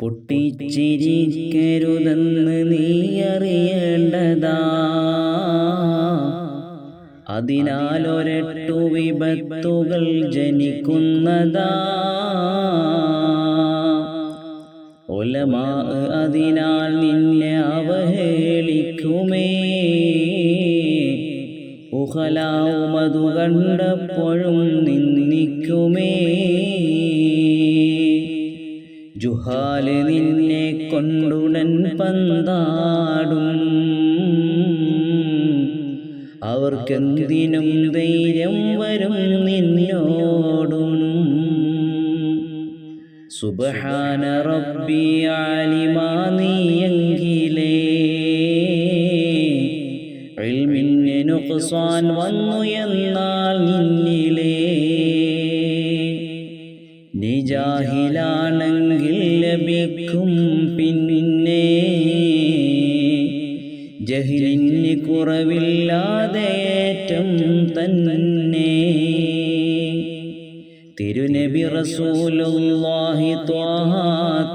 പൊട്ടിച്ചിരിക്കരുതെന്ന് നീ അറിയേണ്ടതാ. അതിനാൽ ഒരട്ടു വിപത്തുകൾ ജനിക്കുന്നതാ. ഒലമാ അതിനാൽ നിന്നെ അവഹേളിക്കുമേ. ഉഹലാവും അതു കണ്ടപ്പോഴും നിന്ദിക്കുമേ. ജുഹാൽ നിന്നെ കൊണ്ടുടൻ പന്താടും. അവർക്കെന്തിനും ധൈര്യം വരും നിന്നോടും. സുബഹാന റബ്ബി ആലിമാ നീയെങ്കിലേ ഇൽമിന് നുഖ്സാൻ വന്നു എന്നാൽ നിന്നിലേ. നിജാഹിലാണെങ്കിൽ ലഭിക്കും പിന്നെ. ജഹിലിന് കുറവില്ലാതെ തന്നെ. തിരുനബി റസൂലുള്ളാഹി ത്വാഹ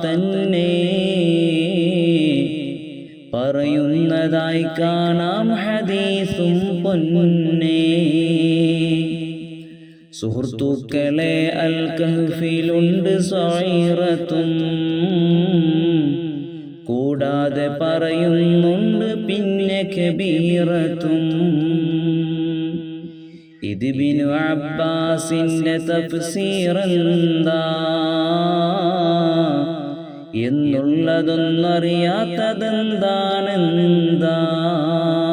തന്നെ. പറയുന്നതായി കാണാം ഹദീസും പൊന്നേ. സുഹൃത്തുക്കളെ അൽ കഹ്ഫിലുണ്ട് സ്വായിറത്തും കൂടാതെ പറയുന്നുണ്ട് പിന്നെ കബീറത്തും. ഇത് ബിനു അബ്ബാസിന്റെ തഫ്സീറന്താ? എന്നുള്ളതൊന്നറിയാത്തതെന്താണെന്താ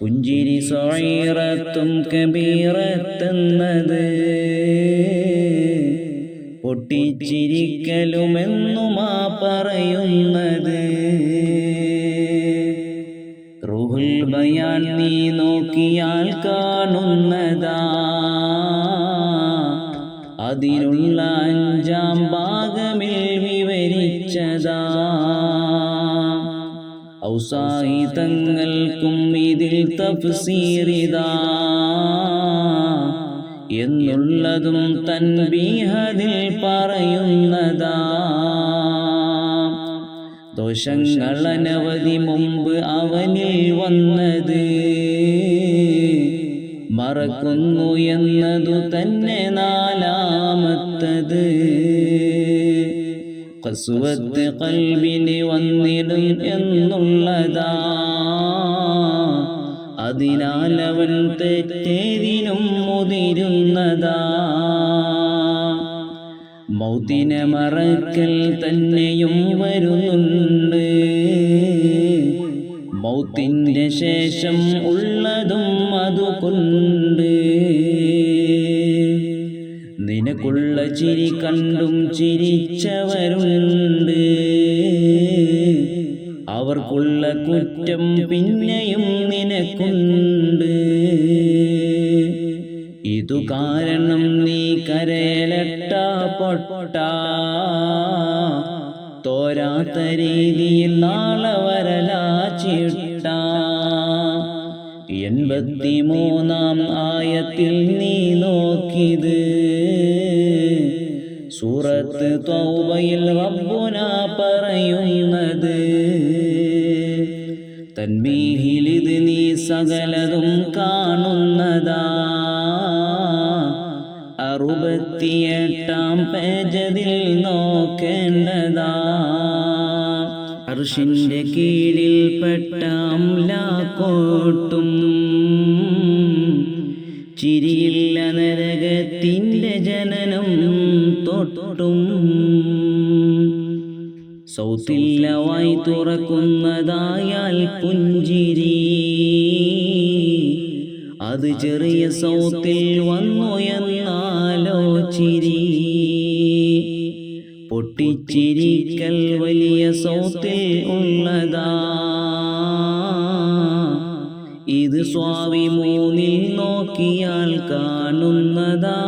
പുഞ്ചിരി സൊയറത്തും കബീറത്തെന്നത്. പൊട്ടിച്ചിരിക്കലുമെന്നുമാ പറയുന്നത്. റുഹുൽ ബയാൻ നീ നോക്കിയാൽ കാണുന്നതാ. അതിനുള്ള അഞ്ചാം ഔസാഹിതങ്ങൾക്കും ഇതിൽ തഫ്സീറിതാ. എന്നുള്ളതും തൻബീഹതിൽ പറയുന്നതാ. ദോഷങ്ങൾ അനവധി മുമ്പ് അവനിൽ വന്നത്. മറക്കുന്നു എന്നതു തന്നെ നാലാമത്തത്. കസുവത്ത് കൽവിന് വന്നിടും എന്നുള്ളതാ അതിനാൽ അവൻ തെറ്റേതിനും മുതിരുന്നതാ. മൗത്തിനെ മറക്കൽ തന്നെയും വരുന്നുണ്ട്. മൗത്തിന്റെ ശേഷം ഉള്ളതും അതുകൊണ്ട് നിനക്കുള്ള ചിരി കണ്ടും ചിരിച്ചവരുണ്ട്. അവർക്കുള്ള കുറ്റം പിന്നെയും നിനക്കുണ്ട്. ഇതു കാരണം നീ കരയിലട്ട പൊട്ട. തോരാത്ത രീതിയിൽ നാളെ വരലാ എൺപത്തി എൺപത്തിമൂന്നാം ആയത്തിൽ നീ നോക്കിയത് സൂറത്ത് തൗബയിൽ റബ്ബുന പറയുന്നത്. തൻബീഹിലിത് നീ സകലതും കാണുന്നതാ. അറുപത്തിയെട്ടാം പേജതിൽ നോക്കേണ്ടതാ. അർഷിന്റെ കീഴിൽ പെട്ടാംലാക്കോട്ടും ചിരിയില്ല നരകത്തിന്റെ ജനനം തൊട്ടും. സൗത്തില്ലവായി തുറക്കുന്നതായാൽ പുഞ്ചിരി. അത് ചെറിയ സൗത്തിൽ വന്നു എന്നാലോ ചിരി പൊട്ടിച്ചിരിക്കൽ വലിയ സൗത്തിൽ ഉള്ളതാ. ഇത് സ്വാമി മൂന്നിൽ നോക്കിയാൽ കാണുന്നതാ.